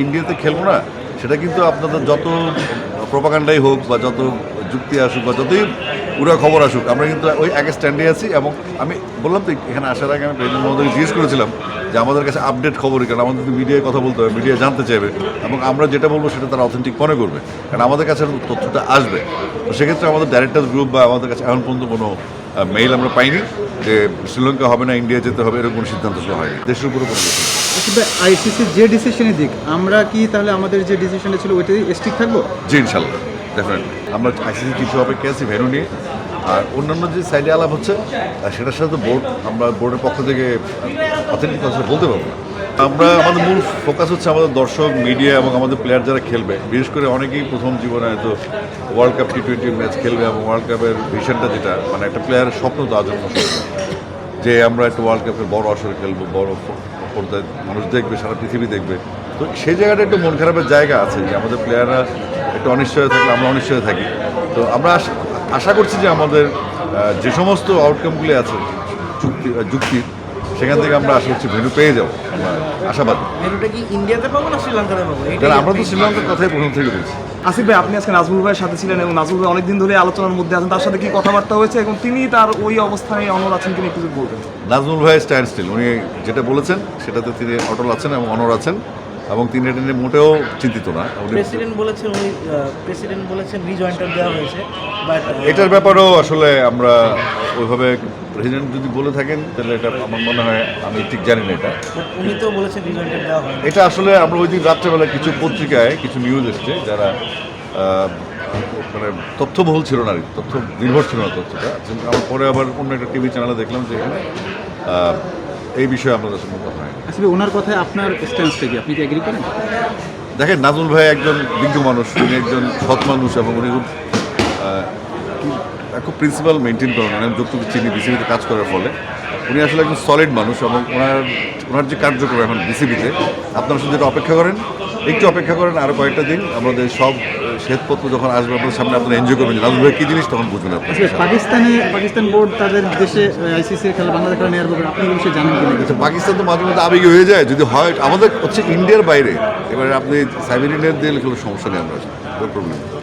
ইন্ডিয়াতে খেলব না, সেটা কিন্তু আপনাদের যত প্রপাগান্ডাই হোক বা যত যুক্তি আসুক বা যতই পুরো খবর আসুক, আমরা কিন্তু ওই এক স্ট্যান্ডে আছি এবং আমি বললাম তো, এখানে আসার আগে আমি প্রেসিডেন্ট মহোদয়কে জিজ্ঞেস করেছিলাম যে আমাদের কাছে আপডেট খবরই, কারণ আমাদের কিন্তু মিডিয়ায় কথা বলতে হবে, মিডিয়া জানতে চাইবে এবং আমরা যেটা বলব সেটা তারা অথেন্টিক মনে করবে, কারণ আমাদের কাছে তথ্যটা আসবে। তো সেক্ষেত্রে আমাদের ডাইরেক্টর গ্রুপ বা আমাদের কাছে এখন পর্যন্ত কোনো মেইল আমরা পাইনি যে শ্রীলঙ্কা হবে না, ইন্ডিয়া যেতে হবে, এরকম কোনো সিদ্ধান্ত হয়নি। দেশের উপরে নেই। যে ডিসিশনই দিক আমরা কি তাহলে আমাদের যে ডিসিশনটা ছিল ওইটাই স্টিক থাকব? জি ইনশাল্লাহ ডেফিনেটলি আমরা আইসিসি কিছু অপেক্ষা আছি ভেনু নিয়ে। আর অন্যান্য যে সাইডে আলাপ হচ্ছে সেটার সাথে বোর্ড আমরা বোর্ডের পক্ষ থেকে অথেন্টিক কথা বলতে পারব না। আমরা আমাদের মূল ফোকাস হচ্ছে আমাদের দর্শক মিডিয়া এবং আমাদের প্লেয়ার যারা খেলবে। বিশেষ করে অনেকেই প্রথম জীবনে হয়তো world cup T twenty match খেলবে এবং ওয়ার্ল্ড কাপের ভিশনটা যেটা মানে একটা প্লেয়ারের স্বপ্ন তো আজন্ম যে আমরা একটা ওয়ার্ল্ড কাপের বড় আসরে খেলব বড় পর্দায় মানুষ দেখবে, সারা পৃথিবী দেখবে। তো সেই জায়গাটা একটু মন খারাপের জায়গা আছে যে আমাদের প্লেয়াররা একটু অনিশ্চয় থাকলে আমরা অনিশ্চয় থাকি। তো আমরা আশ- করছি যে আমাদের যে সমস্ত আউটকামগুলি আছে, চুক্তি যুক্তির সেখান থেকে আমরা আশা করছি ভেনু পেয়ে যাব। আমরা আশাবাদী। মেনুটা কি ইন্ডিয়াতে পাবো না শ্রীলঙ্কাতে পাবো? কারণ আমরা তো শ্রীলঙ্কার কথাই প্রথম থেকে বলছি। আসিফ ভাই আপনি আজকে নাজমুল ভাইয়ের সাথে ছিলেন এবং নাজমুল ভাই অনেকদিন ধরে আলোচনার মধ্যে আছেন তার সাথে কি কথাবার্তা হয়েছে এবং তিনি তার ওই অবস্থায় অনর আছেন কিনা একটু যদি বলতেন। নাজমুল ভাই স্ট্যান্ড স্টিল উনি যেটা বলেছেন সেটাতে তিনি অটল আছেন এবং অনর আছেন এবং তিনি এটা নিয়ে মোটেও চিন্তিত না। প্রেসিডেন্ট বলেছেন উনি প্রেসিডেন্ট বলেছেন রিজয়েন্টার দেওয়া হয়েছে বাট এটার ব্যাপারেও আসলে আমরা ওইভাবে প্রেসিডেন্ট যদি বলে থাকেন তাহলে এটা আমার মনে হয় আমি ঠিক জানি না এটা। উনি তো বলেছেন এটা আসলে আমরা ওই দিন রাত্রেবেলা কিছু পত্রিকায় কিছু নিউজ এসছে যারা মানে তথ্যবহুল ছিল না আর কি, তথ্য নির্ভর ছিল না তথ্যটা। কিন্তু আমার পরে আবার অন্য একটা টিভি চ্যানেলে দেখলাম যে এখানে এই বিষয়ে আমাদের সঙ্গে কথা হয় আসলে ওনার কথায় আপনার স্ট্যান্সটা কি? আপনি কি এগ্রি করেন? দেখেন নাজুল ভাই একজন বিজ্ঞ মানুষ উনি একজন সৎ মানুষ এবং উনি খুব খুব- প্রিন্সিপাল মেনটেন করেন আমি যতটুকু চিনি বিসিবিতে কাজ করার ফলে। উনি আসলে একজন সলিড মানুষ এবং ওনার ওনার যে কার্যক্রম এখন বিসিবিতে আপনারা শুধু যেটা অপেক্ষা করেন একটু অপেক্ষা করেন আরও কয়েকটা দিন আমাদের সব শ্বেতপত্র যখন আসবে আপনাদের সামনে আপনারা এনজয় করবেন। ভাই কী জিনিস তখন বুঝবেন পাকিস্তানে পাকিস্তান বোর্ড তাদের দেশে আইসিসি খেলা বাংলাদেশ খেলা নেওয়ার ব্যাপারে আপনি বিষয়ে জানেন কিনা? আচ্ছা পাকিস্তান তো মাঝে মধ্যে আবেগে হয়ে যায়। যদি হয় আমাদের হচ্ছে ইন্ডিয়ার বাইরে এবারে আপনি সাইবেরিয়ানের দিয়ে কোনো সমস্যা নেই আমরা প্রবলেম